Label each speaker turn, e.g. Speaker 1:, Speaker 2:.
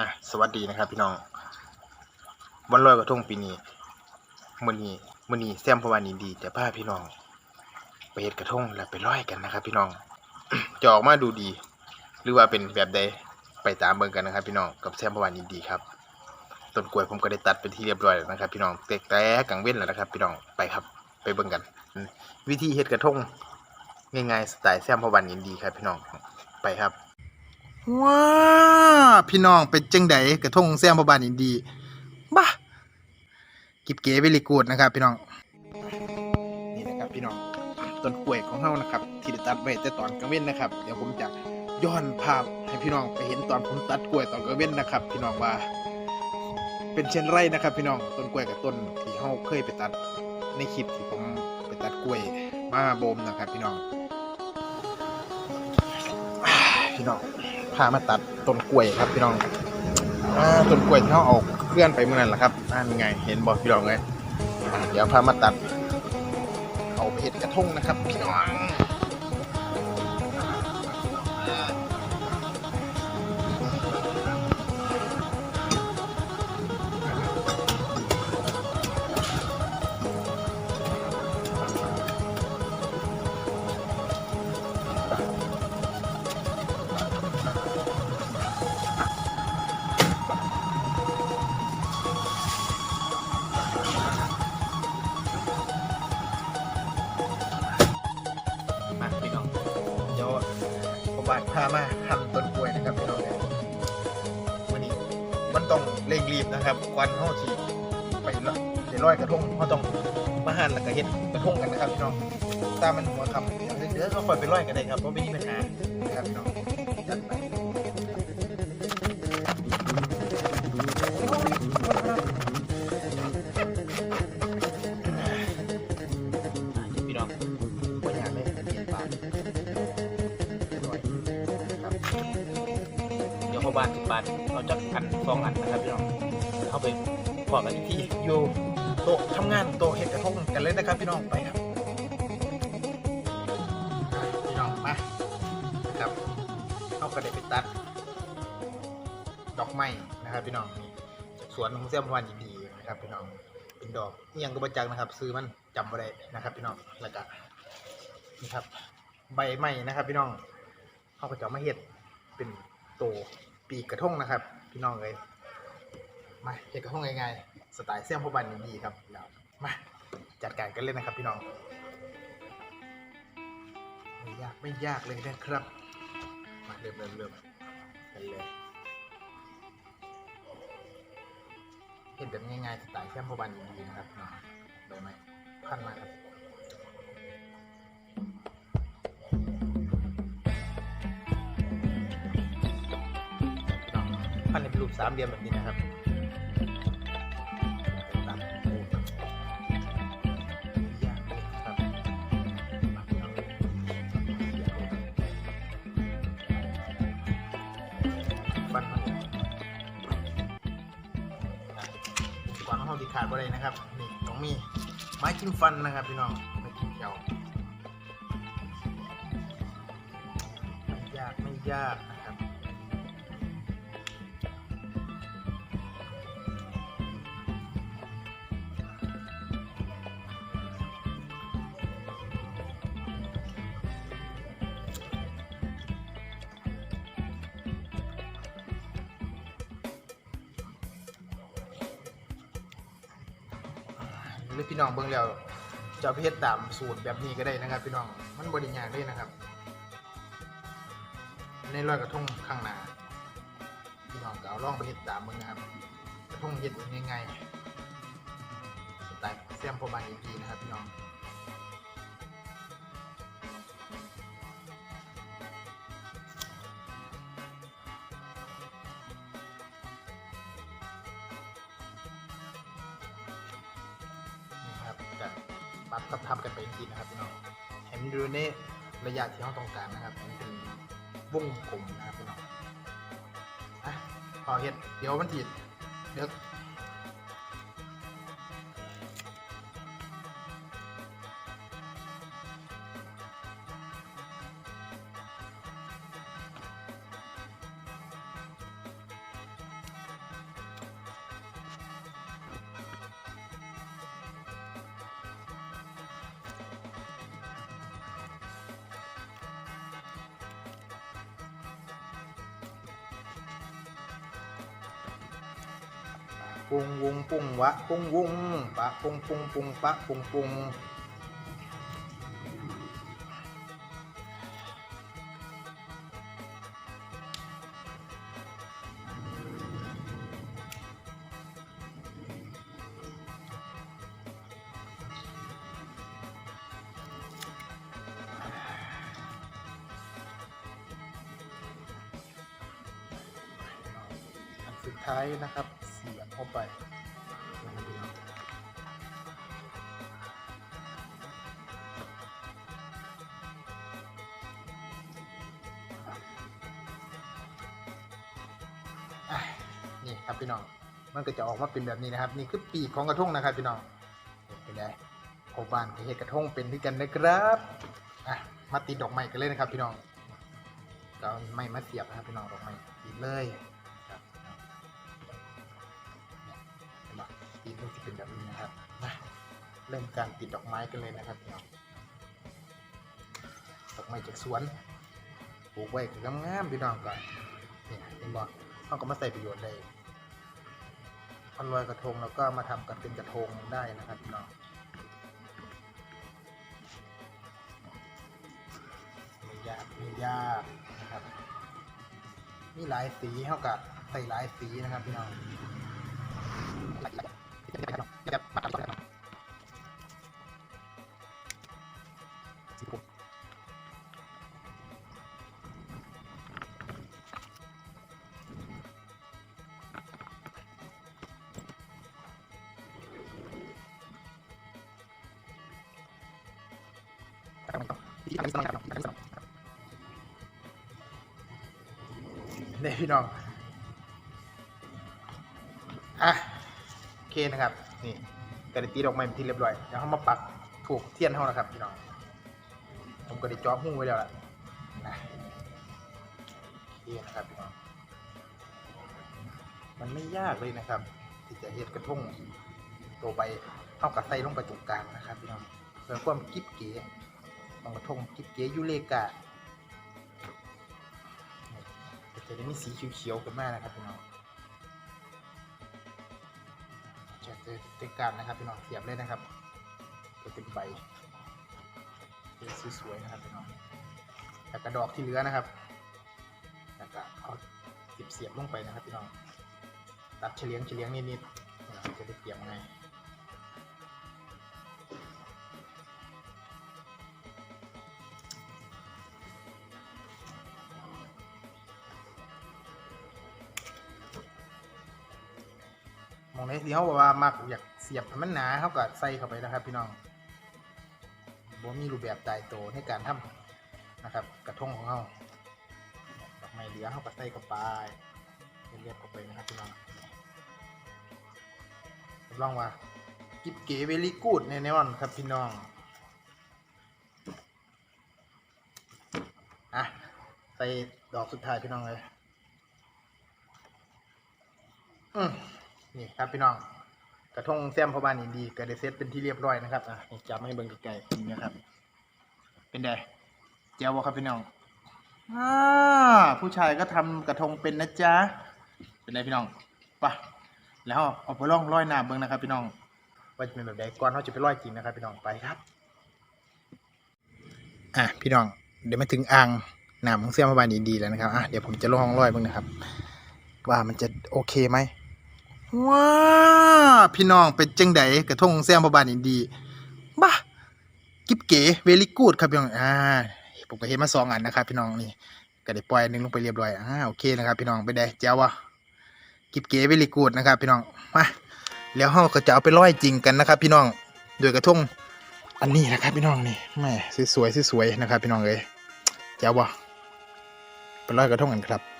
Speaker 1: อะสวัสดีนะครับพี่น้อง วันลอยกระทงปีนี้มื้อนี้มื้อนี้แซมพวันอินดีจะพาพี่น้อง ไปเฮ็ดกระทงแล้วไปลอยกันนะครับ พี่น้องจะออกมาดูดี หรือว่าเป็นแบบใดไปตามเบิ่งกันนะครับ พี่น้องกับแซมพวันอินดีครับต้นกล้วยผมก็ได้ตัดเป็นที่เรียบร้อยแล้วนะครับ พี่น้องแตกแต่กังเว้นแล้วนะครับ พี่น้องไปครับ ไปเบิ่งกัน วิธีเฮ็ดกระทงง่ายๆสไตล์แซมพวันอินดีครับ พี่น้องไปครับ ว้าพี่น้องเป็นจังไดกระทงแซมพบานอินดีบ้ากิบเก๋เวลีกูดนะครับ พี่น้องนี่นะครับพี่น้องต้นกล้วยของเฮานะครับ ที่ได้ตัดไว้แต่ตอนกลางเว้นนะครับ เดี๋ยวผมจะย้อนภาพให้พี่น้องไปเห็นตอนผมตัดกล้วยตอนกลางเว้นนะครับ พี่น้องว่า เป็นเช่นไรนะครับ พี่น้องต้นกล้วยกับต้นที่เฮาเคยไปตัดในคลิปที่ผมไปตัดกล้วยมาโบมนะครับ พี่น้องพี่น้อง พามาตัดต้นกล้วยครับพี่น้องอ่าต้นกล้วยที่เขาเอาเคลื่อนไปเมื่อนั้นแหละครับนั่นไง เห็นบอกพี่น้องไงอ่าเดี๋ยวพามาตัด เอาไปเห็ดกระทงนะครับพี่น้อง พามาหันต้นกล้วยนะครับพี่น้องเนี่ยวันนี้มันต้องเร่งรีบนะครับควันเขาสีไปละไปร้อยกระทงเขาต้องมาหั่นแล้วก็เห็ดกระทงกันนะครับพี่น้องตามันหัวคำเดี๋ยวก็คอยไปร้อยกันเลยครับเพราะไม่มีปัญหานะครับพี่น้องจัดไป บานสิบบาทเราจะอันสองอันนะครับพี่น้องเข้าไปพอกันอีกที่อยู่โต๊ะทำงานโต๊ะเห็ดกระทงกันเลยนะครับพี่น้องไปครับพี่น้องมาครับเข้าก็ได้ไปตัด ดอกไม้นะครับพี่น้องนี่จากสวนของเสี่ยมวันยินดีนะครับพี่น้องเป็นดอกนี่ยังกระจักนะครับ ซื้อมันจำไ่ได้นะครับ พี่น้องแล้วก็นี่ครับ ใบไม้นะครับ พี่น้องเขาก็จะเอมาเห็ดเป็นโต ปีกกระทงนะครับ พี่น้องเลยมาเห็ดกระทงง่ายๆสไตล์เสี่ยมพบันดีครับเดี๋ยวมาจัดการกันเลยนะครับพี่น้องไม่ยากไม่ยากเลยนะครับ มาเริ่มเริ่มเริ่มกันเลยเห็นแบบง่ายๆสไตล์แค่พบันดีนะครับอ่าใบไหมพันมากครับ รูปสามเหลี่ยมแบบนี้นะครับตัดโอ้ยากเลยครับมาพี่น้องฟันห้องดีขาดบ่ได้นะครับ นี่ต้องมีไม้จิ้มฟันนะครับพี่น้องไม้จิ้มเขียวไม่ยากไม่ยาก หรือพี่น้องเบิ่งแล้วจะเอาไปเฮ็ดตามสูตรแบบนี้ก็ได้นะครับ พี่น้องมันบริยากได้นะครับ ในรอยกระทงข้างหน้าพี่น้องก็เอาล่องไปเฮ็ดตามมึงนะครับกระทงเฮ็ดงง่ายๆสไตล์แซมโพบานอีกทีนะครับพี่น้องัดทับทับกันไปจริงๆนะครับพี่น้องเห็นดูในระยะที่เราต้องการนะครับมันเป็นวงกลมนะครับพี่น้องอะพอเห็ดเดี๋ยวมันติดเดี๋ยว ปุงวุงปุงวะปุงวุงปะปุงปุงปุงปะปุงปุงอันสุดท้ายนะครับ เข้าไปอะนี่ครับพี่น้อง มันก็จะออกมาเป็นแบบนี้นะครับ นี่คือปีกของกระทงนะครับ พี่น้องเป็นไงโอบ้านกับเห็ดกระทงเป็นที่กันนะครับอะมาติดดอกไม้กันเลยนะครับ พี่น้องก็เอาไม้มาเสียบนะครับพี่น้องดอกไม้ติดเลย ตีนมันจะเป็นแบบนี้นะครับมาเริ่มการติดดอกไม้กันเลยนะครับพี่น้องดอกไม้จากสวนปลูกไว้ก็งามๆพี่น้องก่อนเนี่ยเห็นบ่เขาก็มาใส่ประโยชน์ได้พันลอยกระทงแล้วก็มาทำกันเป็นกระทงได้นะครับพี่น้องไม่ยากไม่ยากนะครับมีหลายสีเท่ากับใส่หลายสีนะครับพี่น้อง สีผม นะครับ นี่กระดิตีดอกไม้เป็นที่เรียบร้อยเดี๋ยวเขามาปักถูกเทียนเขานะครับพี่น้องผมก็ได้จ่อหูไว้แล้วล่ะนะโอเคนะครับพี่น้องมันไม่ยากเลยนะครับ ที่จะเฮ็ดกระทงตัวใบเข้ากับใส่ลงไปตรงกลางนะครับพี่น้องเพื่อความกิ๊บเก๋ของกระทงกิ๊บเก๋ยูเลกาจะได้มีสีเขียวๆขึ้นมานะครับพี่น้อง ติดกันนะครับพี่น้องเสียบเลยนะครับเต็มใบเป็นสวยๆนะครับพี่น้องแต่กระดอกที่เหลือนะครับแล้วก็เอาเสียบเสียบลงไปนะครับพี่น้องตัดเฉลียงเฉลียงนิดๆจะได้เตรียมไง มองในที่เขาบอกว่ามักอยากเสียบมันหนาเขาก็ใส่เข้าไปนะครับ พี่น้องบ่มีรูปแบบตายตัวในการทำนะครับ กระทงของเขาดอกไม้เหลือเขาก็ใส่เข้าไปเรียบเข้าไปนะครับพี่น้องรับรองว่ากิบเก๋เวลี่กูดแน่นอนครับพี่น้องอะใส่ดอกสุดท้ายพี่น้องเลยอืม นี่ครับพี่น้องกระทงแซมพอบานอินดีก็ได้เซตเป็นที่เรียบร้อยนะครับอะนี่จับให้เบิ่งไกลๆนี่นะครับ เป็นไงเจ้าวะครับพี่น้องอ่าผู้ชายก็ทำกระทงเป็นนะจ๊ะเป็นไรพี่น้องไปะแล้วเอาไปล่องร้อยหน้าเบิ่งนะครับ พี่น้องว่าจะเป็นแบบใดก่อนเขาจะไปร้อยจริงนะครับ พี่น้องไปครับอะพี่น้องเดี๋ยวมาถึงอ่างน้ำของเสียมพอบานอินดีแล้วนะครับอะเดี๋ยวผมจะล่องร้อยเบิ่งนะครับ ว่ามันจะโอเคไหม ว้าพี่น้องเป็นจังไดกระทงแซมพบานอินดีบ้ากิ๊บเก๋เวลี่กูดครับพี่น้องอ่าผมก็เห็นมาสองอันนะครับพี่น้องนี่ก็ได้ปล่อยหนึ่งลงไปเรียบร้อยอ่าโอเคนะครับพี่น้องไปได้เจ้าวะกิ๊บเก๋เวลี่กูดนะครับ พี่น้องมาแล้วเราก็จะเอาไปร้อยจริงกันนะครับ พี่น้องโดยกระทงอันนี้นะครับ พี่น้องนี่แม่สวยๆสวยๆนะครับ พี่น้องเลยเจ้าวะไปร้อยกระทงกันครับ